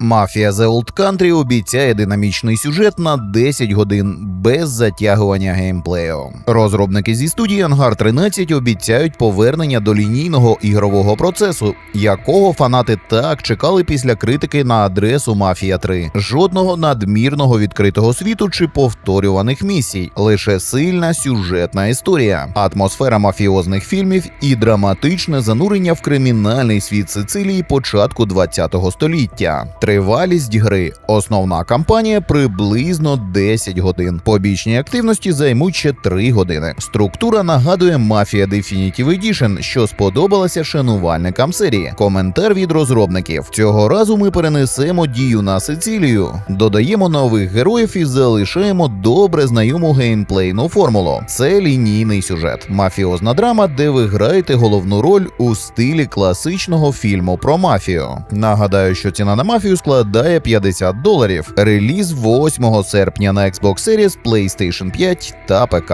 Мафія The Old Country обіцяє динамічний сюжет на 10 годин без затягування геймплею. Розробники зі студії Ангар 13 обіцяють повернення до лінійного ігрового процесу, якого фанати так чекали після критики на адресу Мафія 3. Жодного надмірного відкритого світу чи повторюваних місій, лише сильна сюжетна історія, атмосфера мафіозних фільмів і драматичне занурення в кримінальний світ Сицилії початку 20-го століття. Тривалість гри. Основна кампанія приблизно 10 годин. Побічні активності займуть ще 3 години. Структура нагадує Мафія Definitive Edition, що сподобалася шанувальникам серії. Коментар від розробників. Цього разу ми перенесемо дію на Сицилію, додаємо нових героїв і залишаємо добре знайому геймплейну формулу. Це лінійний сюжет, мафіозна драма, де ви граєте головну роль у стилі класичного фільму про мафію. Нагадаю, що ціна на мафію складає 50 доларів. Реліз 8 серпня на Xbox Series, PlayStation 5 та ПК.